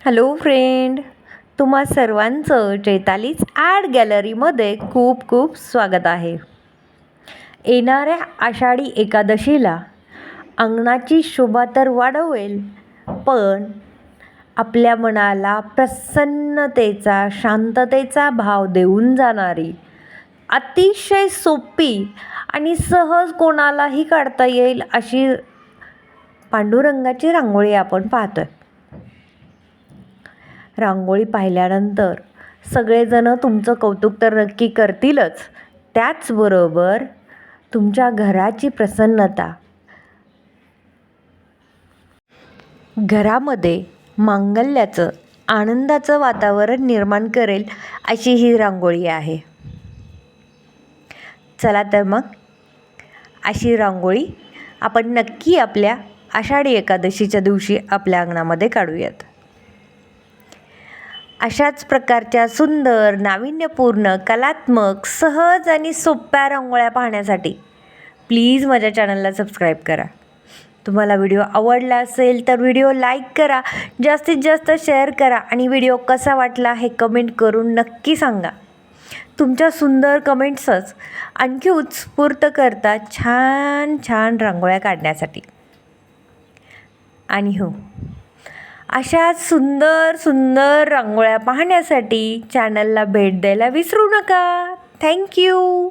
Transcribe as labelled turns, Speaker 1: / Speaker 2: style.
Speaker 1: Hello friend तुम्हा सर्वांचं चैतालीच art गॅलरीमध्ये खूप खूप स्वागत आहे. येणाऱ्या आषाढी एकादशीला अंगणाची शोभा तर वाढवेल पण आपल्या मनाला प्रसन्नतेचा शांततेचा भाव देऊन जाणारी अतिशय सोपी आणि सहज कोणालाही काढता येईल अशी पांडुरंगाची रांगोळी आपण पाहतोय. रांगोळी पाहिल्यानंतर सगळेजणं तुमचं कौतुक तर नक्की करतीलच. त्याचबरोबर तुमच्या घराची प्रसन्नता. घरामध्ये मांगल्याचं आनंदाचं वातावरण निर्माण करेल अशी ही रांगोळी आहे. चला तर मग अशी रांगोळी आपण नक्की आपल्या आषाढी एकादशीच्या दिवशी आपल्या अंगणामध्ये काढूयात. अशाच प्रकारच्या सुंदर नाविन्यपूर्ण कलात्मक सहज आणि सोप्या रांगोळ्या पाहण्यासाठी प्लीज माझ्या चॅनलला सबस्क्राईब करा. तुम्हाला व्हिडिओ आवडला असेल तर व्हिडिओ लाईक करा जास्तीत जास्त शेअर करा आणि व्हिडिओ कसा वाटला हे कमेंट करून नक्की सांगा. तुमच्या सुंदर कमेंट्सच आणखी उत्स्फूर्त करता छान छान रांगोळ्या काढण्यासाठी. आणि हो अशा सुंदर सुंदर रांगोळ्या पाहण्यासाठी चॅनलला भेट द्यायला विसरू नका. थँक्यू